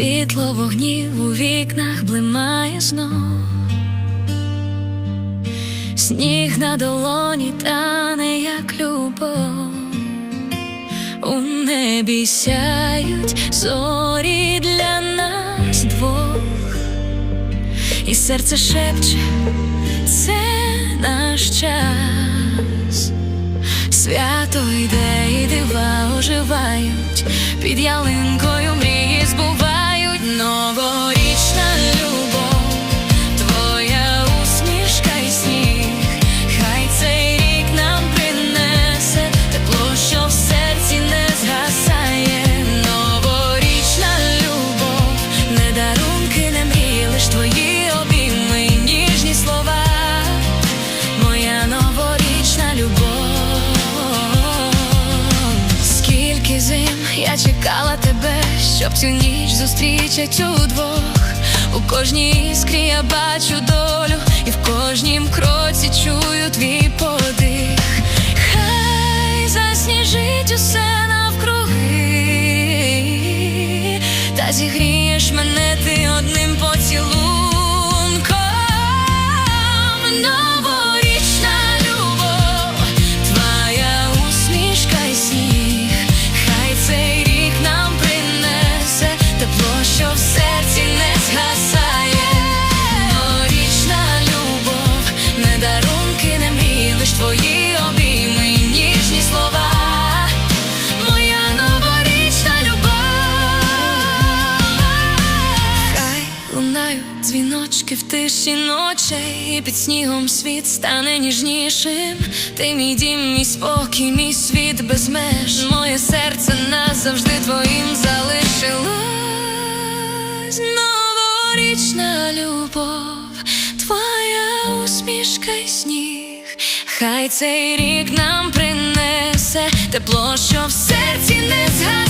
світло вогнів у вікнах блимає знов. Сніг на долоні тане, як любов. У небі сяють зорі для нас двох, і серце шепче, це наш час. Свято йде і дива оживають, під ялинкою я тебе, щоб цю ніч зустрічать удвох. У кожній іскрі я бачу долю, і в кожнім кроці чую твій подих. Хай засніжить усе навкруги, та зігрієш дзвіночки в тиші ночей, і під снігом світ стане ніжнішим. Ти мій дім, мій спокій, мій світ без меж. Моє серце назавжди твоїм залишилось. Новорічна любов, твоя усмішка й сніг. Хай цей рік нам принесе тепло, що в серці не згасає.